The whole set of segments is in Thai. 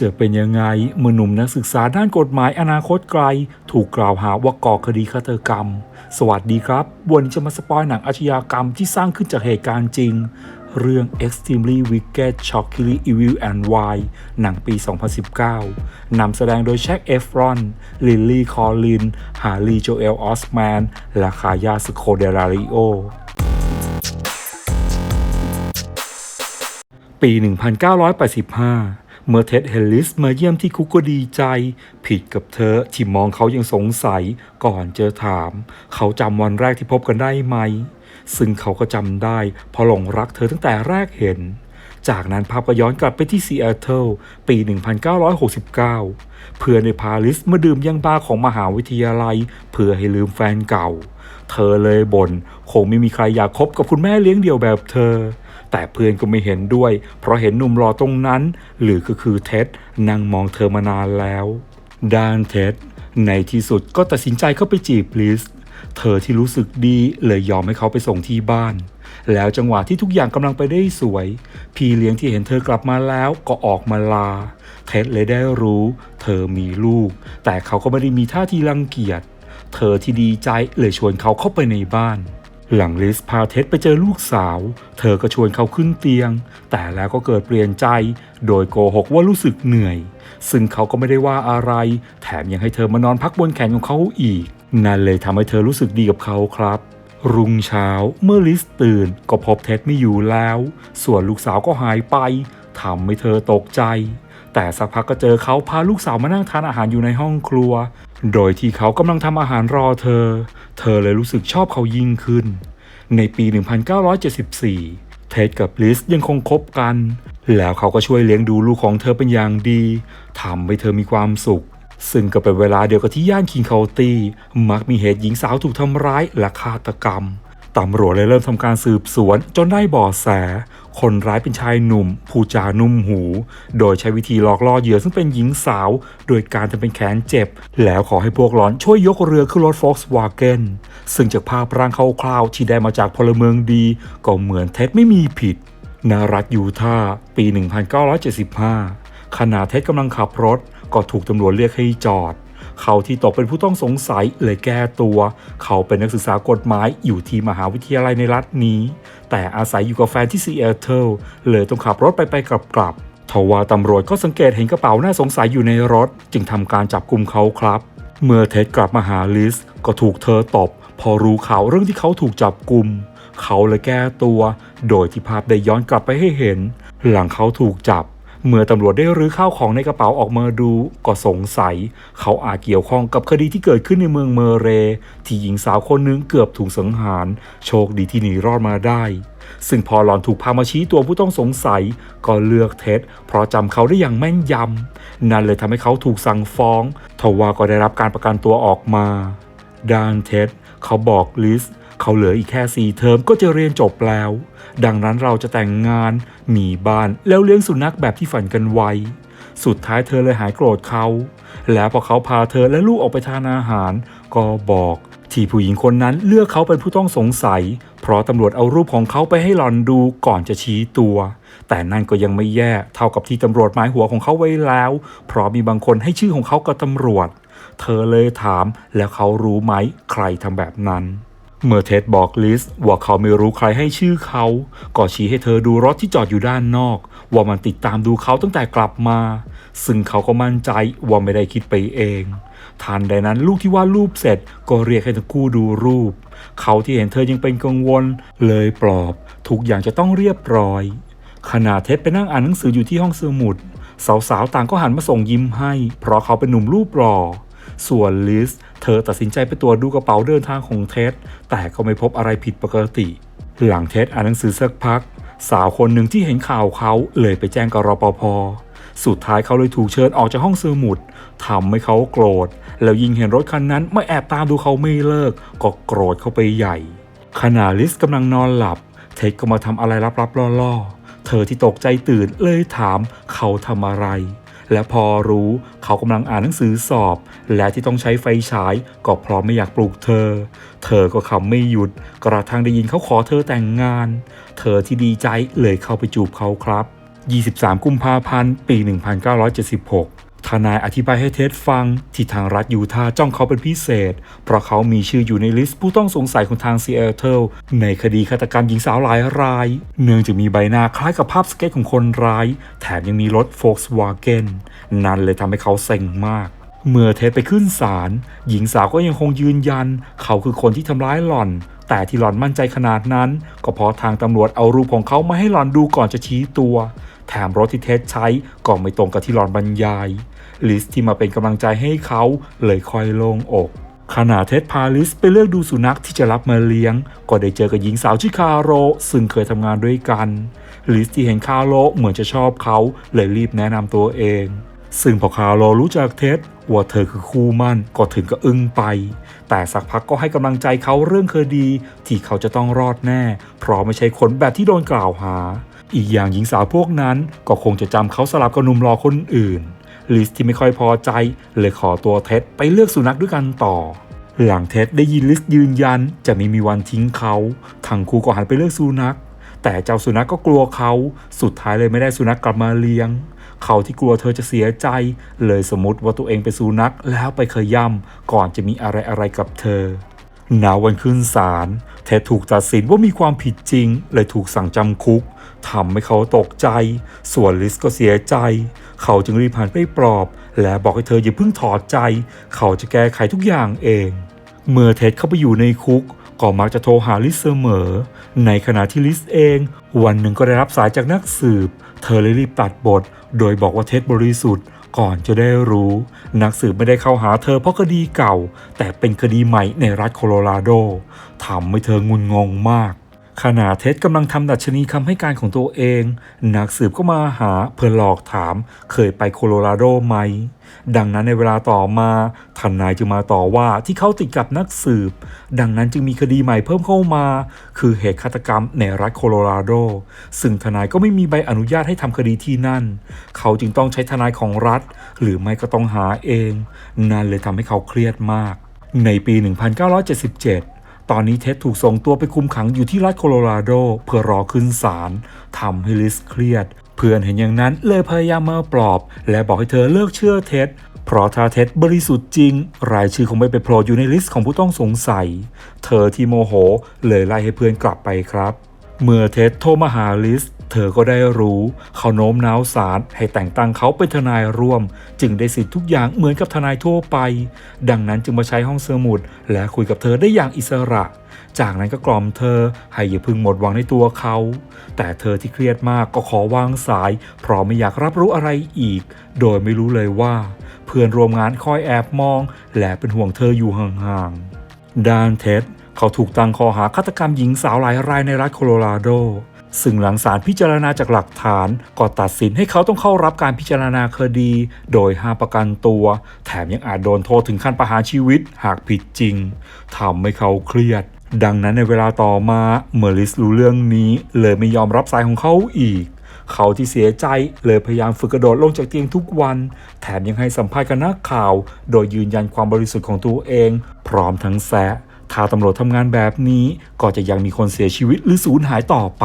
จะเป็นยังไงเมื่อหนุ่มนักศึกษาด้านกฎหมายอนาคตไกล ถูกกล่าวหาว่าก่อคดีฆาตกรรม สวัสดีครับวันนี้จะมาสปอยหนังอาชญากรรมที่สร้างขึ้นจากเหตุการณ์จริง เรื่อง Extremely Wicked Shockingly Evil and Wild หนังปี 2019 นำแสดงโดยแช็คเอฟรอน ลิลลี่คอลลิน ฮารีโจเอลออสแมน และคายาสโคเดลาริโอปี 1985 เมื่อเท็ดเฮลลิสมาเยี่ยมที่คุกก็ดีใจ ผิดกับเธอที่มองเขายังสงสัยก่อนเจอถาม เขาจำวันแรกที่พบกันได้ไหม ซึ่งเขาก็จำได้เพอหลงรักเธอตั้งแต่แรกเห็น จากนั้นภาพก็ย้อนกลับไปที่ซีแอตเทิลปี 1969 เพื่อนในปารีสมาดื่มยังบาร์ของมหาวิทยาลัย เพื่อให้ลืมแฟนเก่า เธอเลยบน่นคงไม่มีใครอยากคบกับคุณแม่เลี้ยงเดี่ยวแบบเธอ แต่เพื่อนก็ไม่เห็นด้วย เพราะเห็นหนุ่มรอตรงนั้น หรือก็คือเท็ดนั่งมองเธอมานานแล้วด้านเท็ดในที่สุดก็ตัดสินใจเข้าไปจีบลิสเธอที่รู้สึกดีเลยยอมให้เขาไปส่งที่บ้าน แล้วจังหวะที่ทุกอย่างกำลังไปได้สวย พี่เลี้ยงที่เห็นเธอกลับมาแล้วก็ออกมาลา เท็ดเลยได้รู้ เธอมีลูก แต่เขาก็ไม่ได้มีท่าทีรังเกียจ เธอที่ดีใจเลยชวนเขาเข้าไปในบ้าน หลังลิสพาเท็ดไปเจอลูกสาว เธอก็ชวนเขาขึ้นเตียง แต่แล้วก็เกิดเปลี่ยนใจ โดยโกหกว่ารู้สึกเหนื่อย ซึ่งเขาก็ไม่ได้ว่าอะไร แถมยังให้เธอมานอนพักบนแขนของเขาอีก นั่นเลยทำให้เธอรู้สึกดีกับเขาครับ รุ่งเช้าเมื่อลิสตื่นก็พบเท็ดไม่อยู่แล้ว ส่วนลูกสาวก็หายไปทำให้เธอตกใจ แต่สักพักก็เจอเขาพาลูกสาวมานั่งทานอาหารอยู่ในห้องครัว โดยที่เขากำลังทำอาหารรอเธอ เธอเลยรู้สึกชอบเขายิ่งขึ้น ในปี 1974 เท็ดกับลิสยังคงคบกัน แล้วเขาก็ช่วยเลี้ยงดูลูกของเธอเป็นอย่างดีทำให้เธอมีความสุข ซึ่งก็เป็นเวลาเดียวกับที่ย่านคิงเคานตี้มักมีเหตุหญิงสาวถูกทำร้ายและฆาตกรรมตำรวจเลยเริ่มทำการสืบสวนจนได้เบาะแส คนร้ายเป็นชายหนุ่ม ผู้จานุ่มหู โดยใช้วิธีหลอกล่อเหยื่อซึ่งเป็นหญิงสาว โดยการทำเป็นแขนเจ็บ แล้วขอให้พวกหลอนช่วยยกเรือขึ้นรถ Volkswagen ซึ่งจากภาพร่างคร่าวๆที่ได้มาจากพลเมืองดี ก็เหมือนเท็ดไม่มีผิดนารัฐยูทาปี 1975ขณะเท็ดกำลังขับรถก็ถูกตำรวจเรียกให้จอด เขาที่ตกเป็นผู้ต้องสงสัยเลยแก้ตัว เขาเป็นนักศึกษากฎหมายอยู่ที่มหาวิทยาลัยในรัฐนี้ แต่อาศัยอยู่กับแฟนที่ซีแอตเทิลเลยต้องขับรถไปไปกลับกลับทว่าตำรวจก็สังเกตเห็นกระเป๋าน่าสงสัยอยู่ในรถ จึงทำการจับกลุ่มเขาครับ เมื่อเท็ดกลับมาหาลิส ก็ถูกเธอตบ พอรู้ข่าวเรื่องที่เขาถูกจับกลุ่มเขาเลยแก้ตัว โดยที่ภาพได้ย้อนกลับไปให้เห็น หลังเขาถูกจับ เมื่อตำรวจได้รื้อข้าวของในกระเป๋าออกมาดูก็สงสัย เขาอาจเกี่ยวข้องกับคดีที่เกิดขึ้นในเมืองเมเร ที่หญิงสาวคนหนึงเกือบถูกสังหาร โชคดีที่หนีรอดมาได้ ซึ่งพอหลอนถูกพามาชี้ตัวผู้ต้องสงสัย ก็เลือกเท็ดเพราะจำเขาได้อย่างแม่นยำนั่นเลยทำให้เขาถูกสั่งฟ้องทว่าก็ได้รับการประกันตัวออกมาด้านเท็ดเขาบอกลิส เขาเหลืออีกแค่สี่เทอมก็จะเรียนจบแล้ว ดังนั้นเราจะแต่งงาน มีบ้านแล้วเลี้ยงสุนัขแบบที่ฝันกันไว้ สุดท้ายเธอเลยหายโกรธเขา แล้วพอเขาพาเธอและลูกออกไปทานอาหาร ก็บอกที่ผู้หญิงคนนั้นเลือกเขาเป็นผู้ต้องสงสัย เพราะตำรวจเอารูปของเขาไปให้หลอนดูก่อนจะชี้ตัว แต่นั่นก็ยังไม่แย่เท่ากับที่ตำรวจหมายหัวของเขาไว้แล้ว เพราะมีบางคนให้ชื่อของเขากับตำรวจ เธอเลยถามแล้วเขารู้ไหมใครทำแบบนั้น เมื่อเท็ดบอกลิสว่าเขาไม่รู้ใครให้ชื่อเขา ก็ชี้ให้เธอดูรถที่จอดอยู่ด้านนอก ว่ามันติดตามดูเขาตั้งแต่กลับมา ซึ่งเขาก็มั่นใจว่าไม่ได้คิดไปเองทันใดนั้นลูกที่วาดรูปเสร็จก็เรียกให้ทั้งคู่ดูรูป เขาที่เห็นเธอยังเป็นกังวล เลยปลอบทุกอย่างจะต้องเรียบร้อย ขณะเท็ดไปนั่งอ่านหนังสืออยู่ที่ห้องสมุด สาวๆต่างก็หันมาส่งยิ้มให้ เพราะเขาเป็นหนุ่มรูปหล่อ ส่วนลิสเธอตัดสินใจไปตรวจดูกระเป๋าเดินทางของเท็ดแต่ก็ไม่พบอะไรผิดปกติ หลังเท็ดอ่านหนังสือสักพัก สาวคนหนึ่งที่เห็นข่าวเขาเลยไปแจ้งกับรปภสุดท้ายเขาเลยถูกเชิญออกจากห้องสมุดทำให้เขาโกรธ แล้วยิ่งเห็นรถคันนั้นไม่แอบตามดูเขาไม่เลิก ก็โกรธเข้าไปใหญ่ ขณะลิสกำลังนอนหลับ เท็ดก็มาทำอะไรลับๆล่อๆ เธอที่ตกใจตื่นเลยถามเขาทำอะไร และพอรู้เขากำลังอ่านหนังสือสอบ และที่ต้องใช้ไฟฉายก็เพราะไม่อยากปลุกเธอ เธอก็คำไม่หยุด กระทั่งได้ยินเขาขอเธอแต่งงาน เธอที่ดีใจเลยเข้าไปจูบเขาครับ 23 กุมภาพันธ์ ปี 1976 นายอธิบายให้เท็ดฟัง ที่ทางรัฐยูทาห์จ้องเขาเป็นพิเศษ เพราะเขามีชื่ออยู่ในลิสต์ผู้ต้องสงสัยของทางซีแอตเทิลในคดีฆาตกรรมหญิงสาวหลายราย เนื่องจากมีใบหน้าคล้ายกับภาพสเก็ตของคนร้าย แถมยังมีรถโฟล์ s วาเกนนั่นเลยทำให้เขาเซ็งมากเมื่อเท็ดไปขึ้นศาลหญิงสาวก็ยังคงยืนยัน เขาคือคนที่ทำร้ายหล่อน แต่ที่หล่อนมั่นใจขนาดนั้น ก็เพราะทางตำรวจเอารูปของเขามาให้หล่อนดูก่อนจะชี้ตัว แถมรถที่เท็ดใช้ก็ไม่ตรงกับที่หล่อนบรรยาย ลิสที่มาเป็นกำลังใจให้เขาเลยค่อยโล่งอกขณะเท็ดพาลิสไปเลือกดูสุนัขที่จะรับมาเลี้ยง ก็ได้เจอกับหญิงสาวชื่อคาโร ซึ่งเคยทำงานด้วยกัน ลิสที่เห็นคาโรเหมือนจะชอบเขาเลยรีบแนะนำตัวเอง ซึ่งพอคาโรรู้จักเท็ดว่าเธอคือคู่มั่นก็ถึงก็อึ้งไป แต่สักพักก็ให้กำลังใจเขาเรื่องคดีที่เขาจะต้องรอดแน่ เพราะไม่ใช่คนแบบที่โดนกล่าวหา อีกอย่างหญิงสาวพวกนั้นก็คงจะจำเขาสลับกับหนุ่มรอคนอื่น ลิสที่ไม่ค่อยพอใจเลยขอตัวเท็ดไปเลือกสุนัขด้วยกันต่อ หลังเท็ดได้ยินลิสยืนยันจะไม่มีวันทิ้งเขาทั้งคู่ก็หันไปเลือกสุนัข แต่เจ้าสุนัขกก็กลัวเขาสุดท้ายเลยไม่ได้สุนัขกลับมาเลี้ยง เขาที่กลัวเธอจะเสียใจ เลยสมมติว่าตัวเองเป็นสุนัขแล้วไปเคยย่ำก่อนจะมีอะไรอะไรกับเธอณวันขึ้นศาลเท็ดถูกตัดสินว่ามีความผิดจริง เลยถูกสั่งจำคุกทำให้เขาตกใจ ส่วนลิสก็เสียใจ เขาจึงรีบหันไปปลอบ และบอกให้เธออย่าเพิ่งถอดใจ เขาจะแก้ไขทุกอย่างเอง เมื่อเท็ดเข้าไปอยู่ในคุกก็มักจะโทรหาลิสเสมอ ในขณะที่ลิสเอง วันหนึ่งก็ได้รับสายจากนักสืบ เธอเลยรีบตัดบท โดยบอกว่าเท็ดบริสุทธิ์ก่อนจะได้รู้ นักสืบไม่ได้เข้าหาเธอเพราะคดีเก่า แต่เป็นคดีใหม่ในรัฐโคโลราโดทำให้เธองุนงงมาก ขณะเท็ดกำลังทำดัชนีคำให้การของตัวเอง นักสืบก็มาหาเพื่อหลอกถามเคยไปโคโลราโดไหม ดังนั้นในเวลาต่อมาทนายจึงมาต่อว่าที่เขาติดกับนักสืบ ดังนั้นจึงมีคดีใหม่เพิ่มเข้ามา คือเหตุฆาตกรรมในรัฐโคโลราโด ซึ่งทนายก็ไม่มีใบอนุญาตให้ทำคดีที่นั่น เขาจึงต้องใช้ทนายของรัฐ หรือไม่ก็ต้องหาเอง นั่นเลยทำให้เขาเครียดมาก ในปี 1977 ตอนนี้เท็ดถูกส่งตัวไปคุมขังอยู่ที่รัฐโคโลราโดเพื่อรอขึ้นศาลทำให้ลิสเครียด เพื่อนเห็นอย่างนั้นเลยพยายามมาปลอบ และบอกให้เธอเลิกเชื่อเท็ดเพราะถ้าเท็ดบริสุทธิ์จริง รายชื่อคงไม่ไปโผล่อยู่ในลิสต์ของผู้ต้องสงสัย เธอที่โมโหเลยไล่ให้เพื่อนกลับไปครับ เมื่อเท็ดโทรมาหาลิส เธอก็ได้รู้ เขาโน้มน้าวศาลให้แต่งตั้งเขาเป็นทนายร่วม จึงได้สิทธิ์ทุกอย่างเหมือนกับทนายทั่วไป ดังนั้นจึงมาใช้ห้องสมุด และคุยกับเธอได้อย่างอิสระ จากนั้นก็กล่อมเธอให้อย่าพึ่งหมดหวังในตัวเขา แต่เธอที่เครียดมากก็ขอวางสาย เพราะไม่อยากรับรู้อะไรอีก โดยไม่รู้เลยว่า เพื่อนร่วมงานคอยแอบมอง และเป็นห่วงเธออยู่ห่างๆดานเท็ดเขาถูกตั้งข้อหาฆาตกรรมหญิงสาวหลายรายในรัฐโคโลราโด ซึ่งหลังศาลพิจารณาจากหลักฐานก็ตัดสินให้เขาต้องเข้ารับการพิจารณาคดี โดยห้ามประกันตัว แถมยังอาจโดนโทษถึงขั้นประหารชีวิตหากผิดจริงทำให้เขาเครียด ดังนั้นในเวลาต่อมาเมอลิสรู้เรื่องนี้ เลยไม่ยอมรับสายของเขาอีก เขาที่เสียใจเลยพยายามฝึกกระโดดลงจากเตียงทุกวัน แถมยังให้สัมภาษณ์กับนักข่าว โดยยืนยันความบริสุทธิ์ของตัวเอง พร้อมทั้งแซะถ้าตำรวจทำงานแบบนี้ก็จะยังมีคนเสียชีวิตหรือสูญหายต่อไป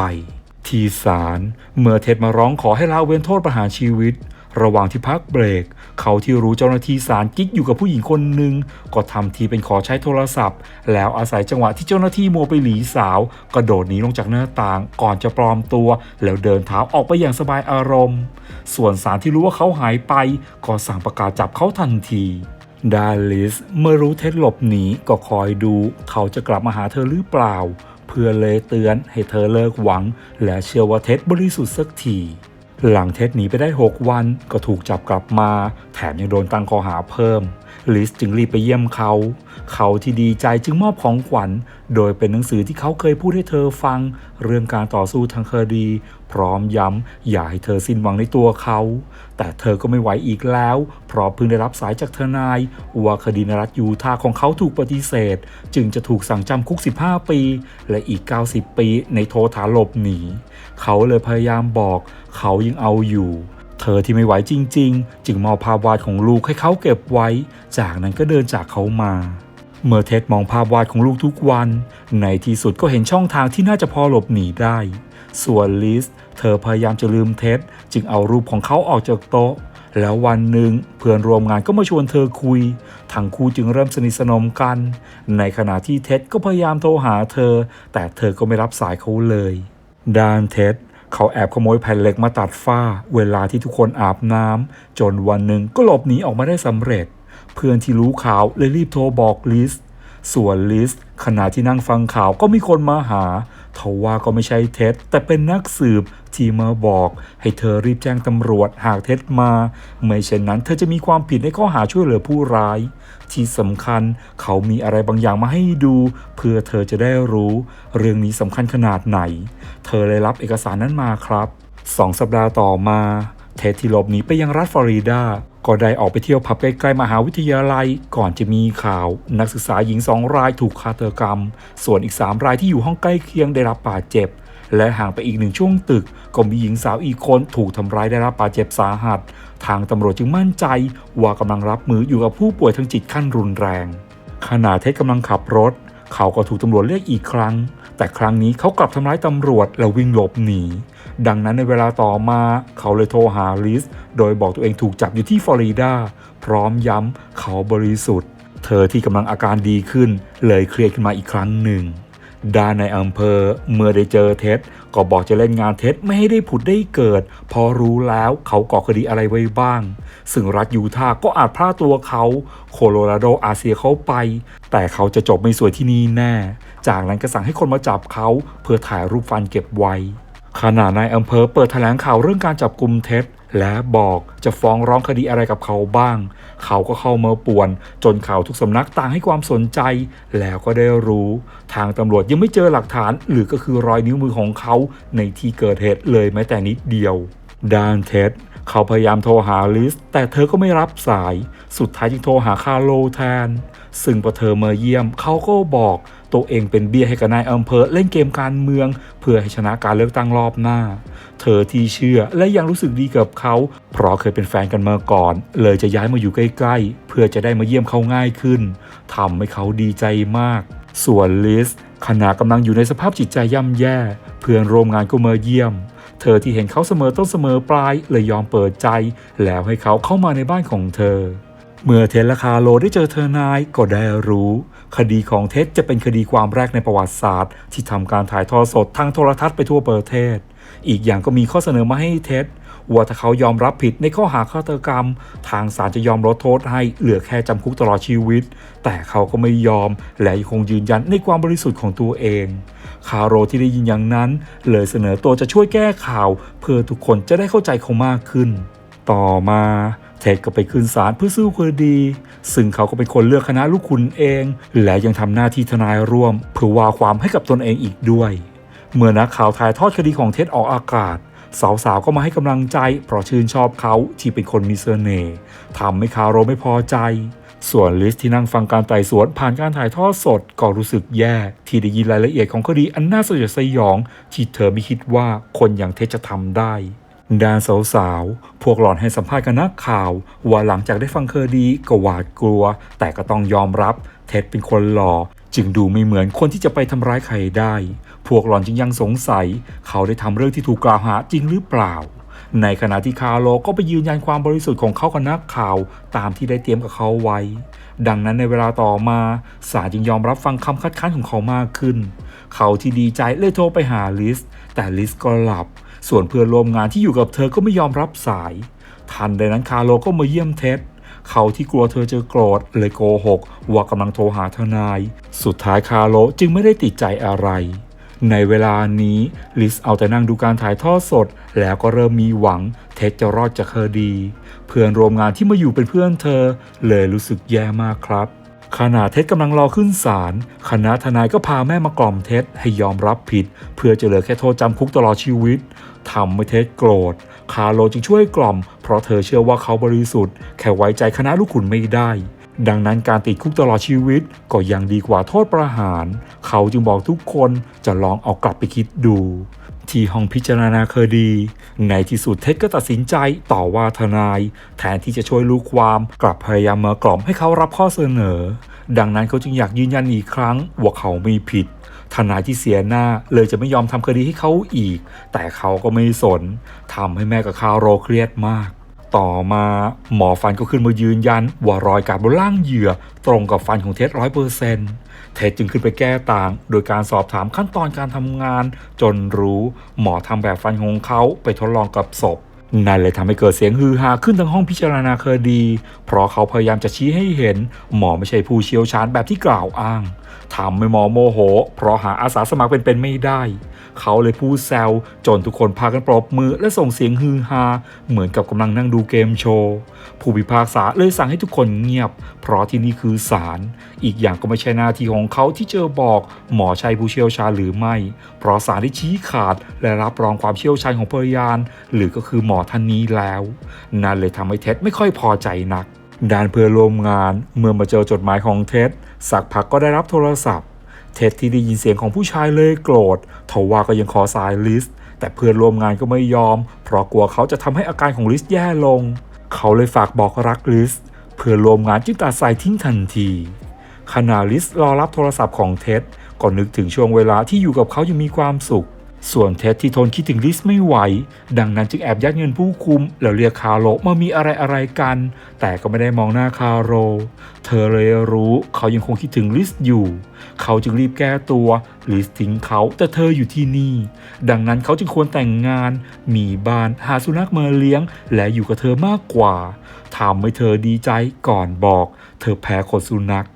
ที่ศาลเมื่อเท็ดมาร้องขอให้ลาเว้นโทษประหารชีวิต ระหว่างที่พักเบรก เขาที่รู้เจ้าหน้าที่ศาลกิ๊กอยู่กับผู้หญิงคนหนึ่งก็ทำทีเป็นขอใช้โทรศัพท์ แล้วอาศัยจังหวะที่เจ้าหน้าที่โมวไปหลีสาวกระโดดหนีลงจากหน้าต่าง ก่อนจะปลอมตัว แล้วเดินเท้าออกไปอย่างสบายอารมณ์ ส่วนศาลที่รู้ว่าเขาหายไปก็สั่งประกาศจับเขาทันทีดาลิสเมื่อรู้เท็ดหลบหนีก็คอยดู เขาจะกลับมาหาเธอหรือเปล่า เพื่อเลยเตือนให้เธอเลิกหวัง และเชื่อว่าเท็ดบริสุทธิ์สักทีหลังเท็ดหนีไปได้ 6 วันก็ถูกจับกลับมา แถมยังโดนตั้งข้อหาเพิ่ม ลิสจึงรีบไปเยี่ยมเขา เขาที่ดีใจจึงมอบของขวัญ โดยเป็นหนังสือที่เขาเคยพูดให้เธอฟัง เรื่องการต่อสู้ทางคดี พร้อมย้ำอย่าให้เธอสิ้นหวังในตัวเขา แต่เธอก็ไม่ไหวอีกแล้ว เพราะเพิ่งได้รับสายจากทนายว่าคดีนรัฐยูทาของเขาถูกปฏิเสธ จึงจะถูกสั่งจำคุก 15 ปี และอีก 90 ปีในโทษฐานหลบหนี เขาเลยพยายามบอกเขายังเอาอยู่เธอที่ไม่ไหวจริง ๆ จึงมอบภาพวาดของลูกให้เขาเก็บไว้ จากนั้นก็เดินจากเขามา เมื่อเท็ดมองภาพวาดของลูกทุกวัน ในที่สุดก็เห็นช่องทางที่น่าจะพอหลบหนีได้ ส่วนลิสเธอพยายามจะลืมเท็ดจึงเอารูปของเขาออกจากโต๊ะ แล้ววันหนึ่งเพื่อนร่วมงานก็มาชวนเธอคุย ทั้งคู่จึงเริ่มสนิทสนมกัน ในขณะที่เท็ดก็พยายามโทรหาเธอ แต่เธอก็ไม่รับสายเขาเลยด้านเท็ดเขาแอบขโมยแผ่นเหล็กมาตัดฝ้า เวลาที่ทุกคนอาบน้ำจนวันหนึ่งก็หลบหนีออกมาได้สำเร็จ เพื่อนที่รู้ข่าวเลยรีบโทรบอกลิสส่วนลิสขณะที่นั่งฟังข่าวก็มีคนมาหา ทว่าก็ไม่ใช่เท็ดแต่เป็นนักสืบที่มาบอก ให้เธอรีบแจ้งตำรวจหากเท็ดมา ไม่เช่นนั้นเธอจะมีความผิดในข้อหาช่วยเหลือผู้ร้าย ที่สำคัญเขามีอะไรบางอย่างมาให้ดู เพื่อเธอจะได้รู้ เรื่องนี้สำคัญขนาดไหน เธอเลยรับเอกสารนั้นมาครับสองสัปดาห์ต่อมา เท็ดที่หลบหนีไปยังรัฐฟลอริดา ก็ได้ออกไปเที่ยวผับใกล้ๆมหาวิทยาลัย ก่อนจะมีข่าว นักศึกษาหญิงสองรายถูกฆาตกรรม ส่วนอีก3รายที่อยู่ห้องใกล้เคียงได้รับบาดเจ็บ และห่างไปอีกหนึ่งช่วงตึก ก็มีหญิงสาวอีกคนถูกทำร้ายได้รับบาดเจ็บสาหัส ทางตำรวจจึงมั่นใจ ว่ากำลังรับมืออยู่กับผู้ป่วยทางจิตขั้นรุนแรงขณะเท็ดกำลังขับรถ เขาก็ถูกตำรวจเรียกอีกครั้ง แต่ครั้งนี้เขากลับทำร้ายตำรวจแล้ววิ่งหลบหนี ดังนั้นในเวลาต่อมาเขาเลยโทรหาลิส โดยบอกตัวเองถูกจับอยู่ที่ฟลอริดา พร้อมย้ำเขาบริสุทธิ์ เธอที่กำลังอาการดีขึ้น เลยเครียดขึ้นมาอีกครั้งหนึ่งด้านในอำเภอเมื่อได้เจอเท็ดก็บอกจะเล่นงานเท็ดไม่ให้ได้ผุดได้เกิด พอรู้แล้วเขาก่อคดีอะไรไว้บ้าง ซึ่งรัฐยูทาห์ก็อาจพลาดตัวเขา โคโลราโดอาเซียเขาไป แต่เขาจะจบไม่สวยที่นี่แน่ จากนั้นก็สั่งให้คนมาจับเขาเพื่อถ่ายรูปฟันเก็บไว้ ขณะนายอำเภอเปิดแถลงข่าวเรื่องการจับกลุ่มเท็ดและบอกจะฟ้องร้องคดีอะไรกับเขาบ้าง เขาก็เข้ามาป่วน จนข่าวทุกสำนักต่างให้ความสนใจ แล้วก็ได้รู้ ทางตำรวจยังไม่เจอหลักฐาน หรือก็คือรอยนิ้วมือของเขาในที่เกิดเหตุเลยแม้แต่นิดเดียวด้านเท็ดเขาพยายามโทรหาลิส แต่เธอก็ไม่รับสาย สุดท้ายจึงโทรหาคาโลแทน ซึ่งพอเธอมาเยี่ยมเขาก็บอก ตัวเองเป็นเบี้ยให้กับนายอำเภอเล่นเกมการเมือง เพื่อให้ชนะการเลือกตั้งรอบหน้า เธอที่เชื่อและยังรู้สึกดีกับเขา เพราะเคยเป็นแฟนกันมาก่อน เลยจะย้ายมาอยู่ใกล้ๆ เพื่อจะได้มาเยี่ยมเขาง่ายขึ้นทำให้เขาดีใจมาก ส่วนลิสขณะกำลังอยู่ในสภาพจิตใจย่ำแย่ เพื่อนร่วมงานก็มาเยี่ยม เธอที่เห็นเขาเสมอต้นเสมอปลายเลยยอมเปิดใจ แล้วให้เขาเข้ามาในบ้านของเธอ เมื่อเทสและคาโลได้เจอเธอนายก็ได้รู้ คดีของเท็ดจะเป็นคดีความแรกในประวัติศาสตร์ ที่ทำการถ่ายทอดสดทางโทรทัศน์ไปทั่วประเทศ อีกอย่างก็มีข้อเสนอมาให้เท็ดว่าถ้าเขายอมรับผิดในข้อหาฆาตกรรม ทางศาลจะยอมลดโทษให้เหลือแค่จำคุกตลอดชีวิต แต่เขาก็ไม่ยอม และยังคงยืนยันในความบริสุทธิ์ของตัวเอง คาโรที่ได้ยินอย่างนั้น เลยเสนอตัวจะช่วยแก้ข่าว เพื่อทุกคนจะได้เข้าใจเขามากขึ้น ต่อมา เท็ดก็ไปขึ้นศาลเพื่อสู้คดี ซึ่งเขาก็เป็นคนเลือกคณะลูกคุณเอง และยังทำหน้าที่ทนายร่วมเพื่อว่าความให้กับตนเองอีกด้วย เมื่อนักข่าวถ่ายทอดคดีของเท็ดออกอากาศ สาวๆก็มาให้กำลังใจ เพราะชื่นชอบเขาที่เป็นคนมีเสน่ห์ทำให้คาโรไม่พอใจ ส่วนลิสที่นั่งฟังการไต่สวนผ่านการถ่ายทอดสดก็รู้สึกแย่ ที่ได้ยินรายละเอียดของคดีอันน่าสยดสยองที่เธอไม่คิดว่าคนอย่างเท็ดจะทำได้ ด้านสาวๆ พวกหลอนให้สัมภาษณ์กับนักข่าว ว่าหลังจากได้ฟังเคอดีก็หวาดกลัว แต่ก็ต้องยอมรับ เท็ดเป็นคนหล่อ จึงดูไม่เหมือนคนที่จะไปทำร้ายใครได้ พวกหลอนจึงยังสงสัย เขาได้ทำเรื่องที่ถูกกล่าวหาจริงหรือเปล่า ในขณะที่คาร์โลก็ไปยืนยันความบริสุทธิ์ของเขากับนักข่าว ตามที่ได้เตรียมกับเขาไว้ ดังนั้นในเวลาต่อมาศาลจึงยอมรับฟังคำคัดค้านของเขามากขึ้น เขาที่ดีใจเลยโทรไปหาลิส แต่ลิสก็หลับ ส่วนเพื่อนร่วมงานที่อยู่กับเธอก็ไม่ยอมรับสาย ทันใดนั้นคาร์โลก็มาเยี่ยมเท็ดเขาที่กลัวเธอจะโกรธเลยโกหก ว่ากำลังโทรหาทนาย สุดท้ายคาร์โลจึงไม่ได้ติดใจอะไร ในเวลานี้ลิสเอาแต่นั่งดูการถ่ายทอดสด แล้วก็เริ่มมีหวัง เท็ดจะรอดจากคดี เพื่อนร่วมงานที่มาอยู่เป็นเพื่อนเธอ เลยรู้สึกแย่มากครับขณะเท็ดกำลังรอขึ้นศาลคณะทนายก็พาแม่มากล่อมเท็ดให้ยอมรับผิด เพื่อจะเหลือแค่โทษจำคุกตลอดชีวิต ทำให้เท็ดโกรธ คาร์โลจึงช่วยกล่อม เพราะเธอเชื่อว่าเขาบริสุทธิ์ แค่ไว้ใจคณะลูกขุนไม่ได้ ดังนั้นการติดคุกตลอดชีวิตก็ยังดีกว่าโทษประหาร เขาจึงบอกทุกคนจะลองเอากลับไปคิดดู ที่ห้องพิจารณาคดี ในที่สุดเท็ดก็ตัดสินใจต่อว่าทนาย แทนที่จะช่วยลูกความกลับพยายามมากล่อมให้เขารับข้อเสนอ ดังนั้นเขาจึงอยากยืนยันอีกครั้งว่าเขาไม่ผิดทนายที่เสียหน้าเลยจะไม่ยอมทำคดีให้เขาอีก แต่เขาก็ไม่สนทำให้แม่กับคาโรเครียดมาก ต่อมาหมอฟันก็ขึ้นมายืนยัน ว่ารอยการบนล่างเหยื่อ ตรงกับฟันของเท็ดร้อยเปอร์เซนต์เท็ดจึงขึ้นไปแก้ต่าง โดยการสอบถามขั้นตอนการทำงาน จนรู้หมอทำแบบฟันของเขาไปทดลองกับศพ นั่นเลยทำให้เกิดเสียงฮือฮาขึ้นทั้งห้องพิจารณาคดี เพราะเขาพยายามจะชี้ให้เห็น หมอไม่ใช่ผู้เชี่ยวชาญแบบที่กล่าวอ้าง ทำให้หมอโมโห เพราะหาอาสาสมัครเป็นๆไม่ได้ เขาเลยพูดแซวจนทุกคนพากันปรบมือและส่งเสียงฮือฮา เหมือนกับกำลังนั่งดูเกมโชว์ ผู้พิพากษาเลยสั่งให้ทุกคนเงียบ เพราะที่นี่คือศาล อีกอย่างก็ไม่ใช่หน้าที่ของเขาที่เจอบอกหมอใช่ผู้เชี่ยวชาญหรือไม่ เพราะศาลได้ชี้ขาดและรับรองความเชี่ยวชาญของพยาน หรือก็คือหมอท่านนี้แล้ว นั่นเลยทำให้เท็ดไม่ค่อยพอใจนัก ด้านเพื่อนร่วมงานเมื่อมาเจอจดหมายของเท็ดสักพักก็ได้รับโทรศัพท์ เท็ดที่ได้ยินเสียงของผู้ชายเลยโกรธทว่าก็ยังขอสายลิส แต่เพื่อนร่วมงานก็ไม่ยอม เพราะกลัวเขาจะทำให้อาการของลิสแย่ลง เขาเลยฝากบอกรักลิส เพื่อนร่วมงานจึงตัดสายทิ้งทันที ขณะลิสรอรับโทรศัพท์ของเท็ดก็นึกถึงช่วงเวลาที่อยู่กับเขายังมีความสุข ส่วนเท็ดที่ทนคิดถึงลิสไม่ไหว ดังนั้นจึงแอบยัดเงินผู้คุม แล้วเรียกคาโรมามีอะไรอะไรกัน แต่ก็ไม่ได้มองหน้าคาโร เธอเลยรู้เขายังคงคิดถึงลิสอยู่ เขาจึงรีบแก้ตัวลิสทิ้งเขาแต่เธออยู่ที่นี่ ดังนั้นเขาจึงควรแต่งงาน มีบ้านหาสุนัขมาเลี้ยง และอยู่กับเธอมากกว่าทำให้เธอดีใจก่อนบอก เธอแพ้คนสุนัข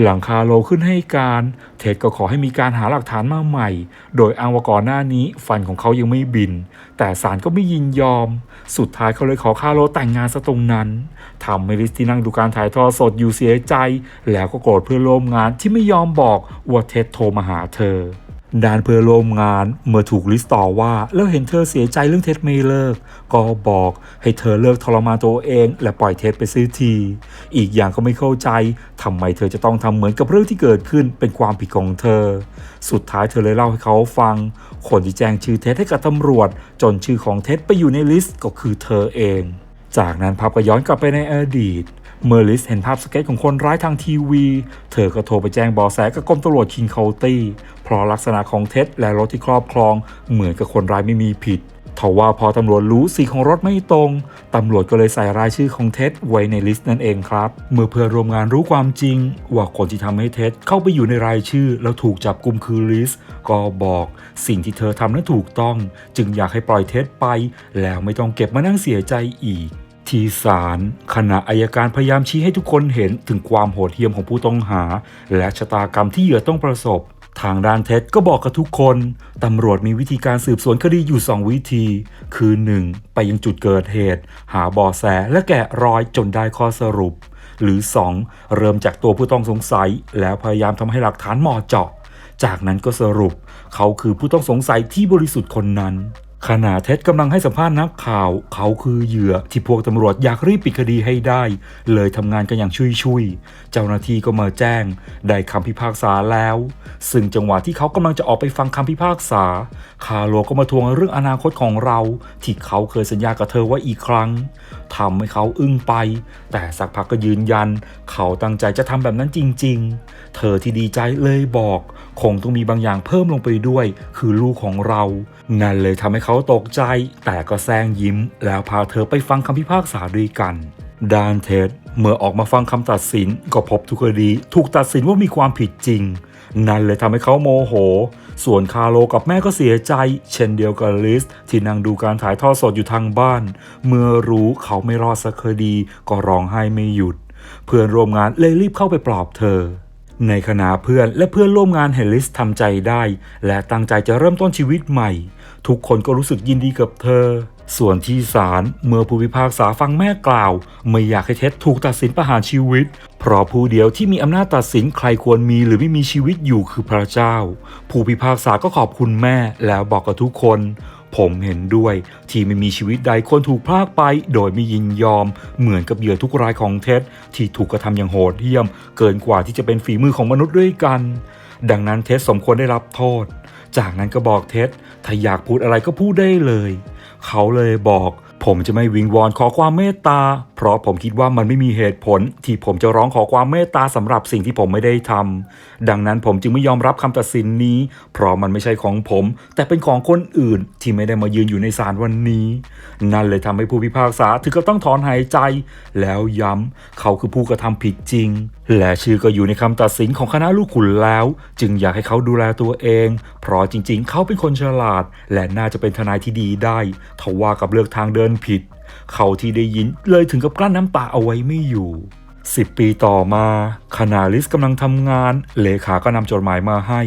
หลังคาโลขึ้นให้การ เท็ดก็ขอให้มีการหาหลักฐานมาใหม่ โดยอ้างว่าก่อนหน้านี้ฟันของเขายังไม่บิน แต่ศาลก็ไม่ยินยอม สุดท้ายเขาเลยขอคาโลแต่งงานซะตรงนั้นทำให้ลิสที่นั่งดูการถ่ายทอดสดอยู่เสียใจ แล้วก็โกรธเพื่อนร่วมงานที่ไม่ยอมบอกว่าเท็ดโทรมาหาเธอ ดานเพื่อนร่วมงานเมื่อถูกลิสต่อว่า แล้วเห็นเธอเสียใจเรื่องเท็ดไม่เลิก ก็บอกให้เธอเลิกทรมานตัวเอง และปล่อยเท็ดไปซื้อที อีกอย่างก็ไม่เข้าใจทำไมเธอจะต้องทำเหมือนกับเรื่องที่เกิดขึ้นเป็นความผิดของเธอ สุดท้ายเธอเลยเล่าให้เขาฟัง คนที่แจ้งชื่อเท็ดให้กับตำรวจ จนชื่อของเท็ดไปอยู่ในลิสต์ก็คือเธอเอง จากนั้นภาพก็ย้อนกลับไปในอดีต เมื่อลิสเห็นภาพสเก็ตของคนร้ายทางทีวี เธอก็โทรไปแจ้งเบอแสกับกรมตำรวจคิงเคาตี้เพราะลักษณะของเท็ดและรถที่ครอบครอง เหมือนกับคนร้ายไม่มีผิดทว่าพอตำรวจรู้สีของรถไม่ตรง ตำรวจก็เลยใส่รายชื่อของเท็ดไว้ในลิสต์นั่นเองครับ เมื่อเพื่อนร่วมงานรู้ความจริง ว่าคนที่ทำให้เท็ดเข้าไปอยู่ในรายชื่อ แล้วถูกจับกุมคือลิสก็บอกสิ่งที่เธอทำนั้นถูกต้อง จึงอยากให้ปล่อยเท็ดไป แล้วไม่ต้องเก็บมานั่งเสียใจอีก ที่ศาลขณะอายการพยายามชี้ให้ทุกคนเห็นถึงความโหดเหี้ยมของผู้ต้องหา และชะตากรรมที่เหยื่อต้องประสบ ทางด้านเท็ดก็บอกกับทุกคน ตำรวจมีวิธีการสืบสวนคดีอยู่ 2 วิธี คือ 1. ไปยังจุดเกิดเหตุ หาเบาะแสและแกะรอยจนได้ข้อสรุป หรือ 2. เริ่มจากตัวผู้ต้องสงสัย แล้วพยายามทำให้หลักฐานหมาะเจาะ จากนั้นก็สรุป เขาคือผู้ต้องสงสัยที่บริสุทธิ์คนนั้น ขณะเท็ดกำลังให้สัมภาษณ์นักข่าว เขาคือเหยื่อที่พวกตำรวจอยากรีบปิดคดีให้ได้ เลยทำงานกันอย่างชุยๆ เจ้าหน้าที่ก็มาแจ้ง ได้คำพิพากษาแล้ว ซึ่งจังหวะที่เขากำลังจะออกไปฟังคำพิพากษา คาโลก็มาทวงเรื่องอนาคตของเรา ที่เขาเคยสัญญากับเธอไว้อีกครั้ง ทำให้เขาอึ้งไป แต่สักพักก็ยืนยัน เขาตั้งใจจะทำแบบนั้นจริง ๆ เธอที่ดีใจเลยบอก คงต้องมีบางอย่างเพิ่มลงไปด้วย คือลูกของเรานั่นเลยทำให้เขาตกใจ แต่ก็แซงยิ้ม แล้วพาเธอไปฟังคำพิพากษาด้วยกันดานเท็ดเมื่อออกมาฟังคำตัดสินก็พบทุกคดี ถูกตัดสินว่ามีความผิดจริง นั่นเลยทำให้เขาโมโห ส่วนคาโลกับแม่ก็เสียใจ เช่นเดียวกับลิส ที่นั่งดูการถ่ายทอดสดอยู่ทางบ้าน เมื่อรู้เขาไม่รอดสักคดี ก็ร้องไห้ไม่หยุด เพื่อนร่วมงานเลยรีบเข้าไปปลอบเธอในขณะเพื่อนและเพื่อนร่วมงานเห็นลิสทำใจได้ และตั้งใจจะเริ่มต้นชีวิตใหม่ ทุกคนก็รู้สึกยินดีกับเธอ ส่วนที่ศาลเมื่อผู้พิพากษาฟังแม่กล่าว ไม่อยากให้เท็ดถูกตัดสินประหารชีวิต เพราะผู้เดียวที่มีอำนาจตัดสินใครควรมีหรือไม่มีชีวิตอยู่คือพระเจ้า ผู้พิพากษาก็ขอบคุณแม่แล้วบอกกับทุกคน ผมเห็นด้วยที่ไม่มีชีวิตใดควรถูกพรากไป โดยไม่ยินยอม เหมือนกับเหยื่อทุกรายของเท็ดที่ถูกกระทำอย่างโหดเหี้ยม เกินกว่าที่จะเป็นฝีมือของมนุษย์ด้วยกัน ดังนั้นเท็ดสมควรได้รับโทษ จากนั้นก็บอกเท็ดถ้าอยากพูดอะไรก็พูดได้เลย เขาเลยบอก ผมจะไม่วิงวอนขอความเมตตา เพเพราะผมคิดว่ามันไม่มีเหตุผล ที่ผมจะร้องขอความเมตตาสำหรับสิ่งที่ผมไม่ได้ทำดังนั้นผมจึงไม่ยอมรับคำตัดสินนี้ เพราะมันไม่ใช่ของผม แต่เป็นของคนอื่นที่ไม่ได้มายืนอยู่ในศาลวันนี้ นั่นเลยทำให้ผู้พิพากษาถึงกับต้องถอนหายใจ แล้วย้ำเขาคือผู้กระทำผิดจริง และชื่อก็อยู่ในคำตัดสินของคณะลูกขุนแล้ว จึงอยากให้เขาดูแลตัวเอง เพราะจริง ๆ เขาเป็นคนฉลาด และน่าจะเป็นทนายที่ดีได้ทว่ากับเลือกทางเดินผิด เขาที่ได้ยินเลยถึงกับกลั้นน้ำตาเอาไว้ไม่อยู่10ปีต่อมาขณะลิสกำลังทำงาน เลขาก็นำจดหมายมาให้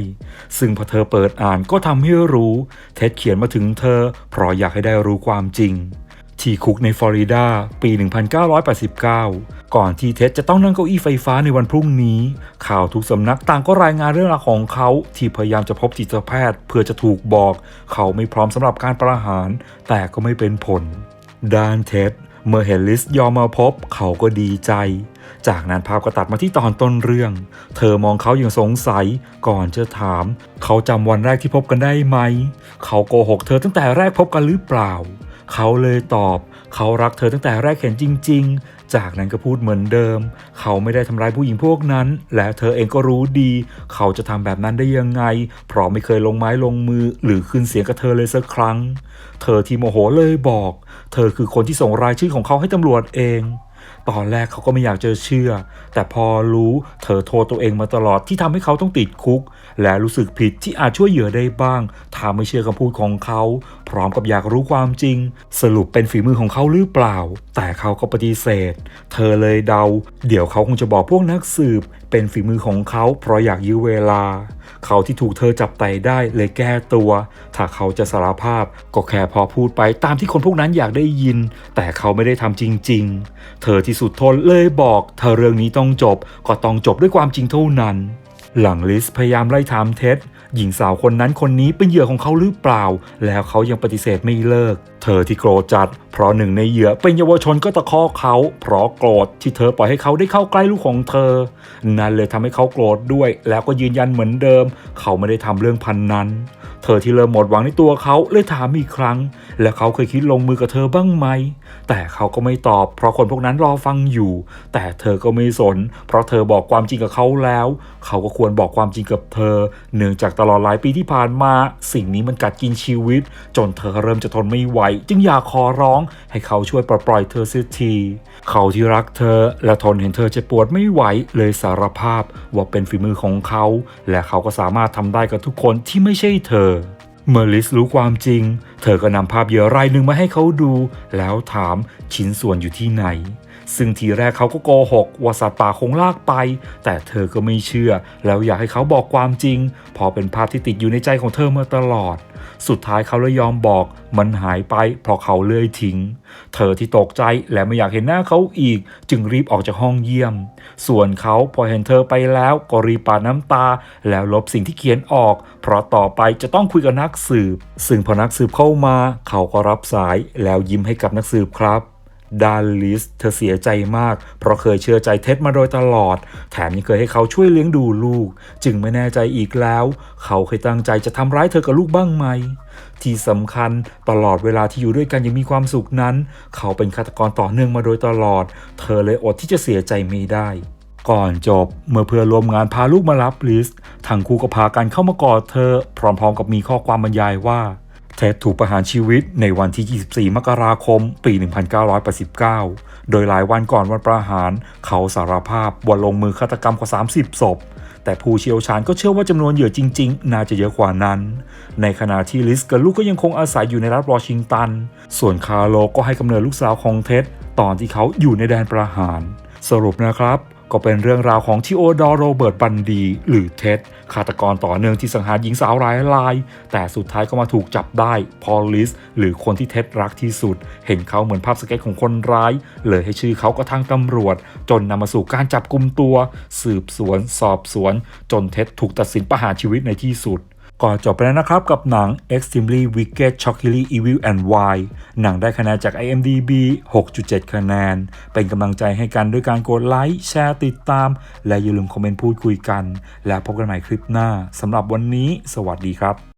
ซึ่งพอเธอเปิดอ่านก็ทำให้รู้ เท็ดเขียนมาถึงเธอ เพราะอยากให้ได้รู้ความจริง ที่คุกในฟลอริดาปี 1989 ก่อนที่เท็ดจะต้องนั่งเก้าอี้ไฟฟ้าในวันพรุ่งนี้ ข่าวทุกสำนักต่างก็รายงานเรื่องราวของเขา ที่พยายามจะพบจิตแพทย์ เพื่อจะถูกบอก เขาไม่พร้อมสำหรับการประหาร แต่ก็ไม่เป็นผล ด้านเท็ดเมื่อเห็นลิสยอมมาพบเขาก็ดีใจ จากนั้นภาพก็ตัดมาที่ตอนต้นเรื่อง เธอมองเขาอย่างสงสัยก่อนจะถาม เขาจำวันแรกที่พบกันได้ไหม เขาโกหกเธอตั้งแต่แรกพบกันหรือเปล่า เขาเลยตอบ เขารักเธอตั้งแต่แรกเห็นจริง ๆ จากนั้นก็พูดเหมือนเดิม เขาไม่ได้ทำร้ายผู้หญิงพวกนั้น และเธอเองก็รู้ดี เขาจะทำแบบนั้นได้ยังไง เพราะไม่เคยลงไม้ลงมือ หรือขึ้นเสียงกับเธอเลยสักครั้ง เธอที่โมโหเลยบอก เธอคือคนที่ส่งรายชื่อของเขาให้ตำรวจเองตอนแรกเขาก็ไม่อยากจะเชื่อ แต่พอรู้เธอโทษตัวเองมาตลอดที่ทำให้เขาต้องติดคุก และรู้สึกผิดที่อาจช่วยเหยื่อได้บ้าง ถ้าไม่เชื่อคำพูดของเขา พร้อมกับอยากรู้ความจริง สรุปเป็นฝีมือของเขาหรือเปล่า แต่เขาก็ปฏิเสธ เธอเลยเดา เดี๋ยวเขาคงจะบอกพวกนักสืบ เป็นฝีมือของเขา เพราะอยากยื้อเวลา เขาที่ถูกเธอจับไต่ได้เลยแก้ตัว ถ้าเขาจะสารภาพ ก็แค่พอพูดไปตามที่คนพวกนั้นอยากได้ยิน แต่เขาไม่ได้ทำจริง ๆ เธอที่สุดทนเลยบอกถ้าเรื่องนี้ต้องจบก็ต้องจบด้วยความจริงเท่านั้น หลังลิสพยายามไล่ถามเท็ดหญิงสาวคนนั้นคนนี้เป็นเหยื่อของเขาหรือเปล่า แล้วเขายังปฏิเสธไม่เลิก เธอที่โกรธจัด เพราะหนึ่งในเหยื่อเป็นเยาวชนก็ตะคอกเขา เพราะโกรธที่เธอปล่อยให้เขาได้เข้าใกล้ลูกของเธอ นั่นเลยทำให้เขาโกรธด้วย แล้วก็ยืนยันเหมือนเดิม เขาไม่ได้ทำเรื่องพันนั้น เธอที่เริ่มหมดหวังในตัวเขาเลยถามอีกครั้ง และเขาเคยคิดลงมือกับเธอบ้างไหม แต่เขาก็ไม่ตอบ เพราะคนพวกนั้นรอฟังอยู่ แต่เธอก็ไม่สน เพราะเธอบอกความจริงกับเขาแล้ว เขาก็ควรบอกความจริงกับเธอ เนื่องจากตลอดหลายปีที่ผ่านมา สิ่งนี้มันกัดกินชีวิต จนเธอเริ่มจะทนไม่ไหว จึงอยากขอร้อง ให้เขาช่วยปลดปล่อยเธอเสียทีเขาที่รักเธอ และทนเห็นเธอเจ็บปวดไม่ไหวเลยสารภาพว่าเป็นฝีมือของเขา และเขาก็สามารถทำได้กับทุกคนที่ไม่ใช่เธอ เมื่อลิสรู้ความจริง เธอก็นำภาพเหยื่อรายหนึ่งมาให้เขาดู แล้วถามชิ้นส่วนอยู่ที่ไหน ซึ่งทีแรกเขาก็โกหกว่าสัตว์ป่าคงลากไป แต่เธอก็ไม่เชื่อ แล้วอยากให้เขาบอกความจริง พอเป็นภาพที่ติดอยู่ในใจของเธอมาตลอด สุดท้ายเขาเลยยอมบอกมันหายไปเพราะเขาเลื่อยทิ้ง เธอที่ตกใจและไม่อยากเห็นหน้าเขาอีก จึงรีบออกจากห้องเยี่ยม ส่วนเขาพอเห็นเธอไปแล้วก็รีบปาดน้ำตา แล้วลบสิ่งที่เขียนออก เพราะต่อไปจะต้องคุยกับนักสืบ ซึ่งพอนักสืบเข้ามา เขาก็รับสายแล้วยิ้มให้กับนักสืบครับ ดาลิสเธอเสียใจมาก เพราะเคยเชื่อใจเท็ดมาโดยตลอด แถมยังเคยให้เขาช่วยเลี้ยงดูลูก จึงไม่แน่ใจอีกแล้ว เขาเคยตั้งใจจะทำร้ายเธอกับลูกบ้างไหม ที่สำคัญตลอดเวลาที่อยู่ด้วยกันยังมีความสุขนั้น เขาเป็นฆาตกรต่อเนื่องมาโดยตลอด เธอเลยอดที่จะเสียใจไม่ได้ก่อนจบเมื่อเพื่อนร่วมงานพาลูกมารับลิสทั้งคู่ก็พากันเข้ามากอดเธอ พร้อมๆกับมีข้อความบรรยายว่า เท็ดถูกประหารชีวิตในวันที่ 24 มกราคม ปี 1989 โดยหลายวันก่อนวันประหาร เขาสารภาพว่าลงมือฆาตกรรมกว่า 30 ศพ แต่ผู้เชี่ยวชาญก็เชื่อว่าจำนวนเหยื่อจริง ๆ น่าจะเยอะกว่านั้น ในขณะที่ลิสกับลูกก็ยังคงอาศัยอยู่ในรัฐวอชิงตัน ส่วนคาร์โลก็ให้กำเนิดลูกสาวของเท็ดตอนที่เขาอยู่ในแดนประหาร สรุปนะครับ ก็เป็นเรื่องราวของทิโอดอร์โรเบิร์ตบันดี หรือเท็ดฆาตกรต่อเนื่องที่สังหารหญิงสาวหลายราย แต่สุดท้ายก็มาถูกจับได้พอลิส หรือคนที่เท็ดรักที่สุด เห็นเขาเหมือนภาพสเก็ตของคนร้าย เลยให้ชื่อเขาก็ทางตำรวจ จนนำมาสู่การจับกลุ่มตัว สืบสวน สอบสวน จนเท็ดถูกตัดสินประหารชีวิตในที่สุด ก่อนจบไปแล้วนะครับกับหนัง Extremely Wicked Shockingly Evil and Why หนังได้คะแนนจาก IMDb 6.7 คะแนน เป็นกำลังใจให้กันด้วยการกดไลค์ แชร์ติดตาม และอย่าลืมคอมเมนต์พูดคุยกัน และพบกันใหม่คลิปหน้าสำหรับวันนี้ สวัสดีครับ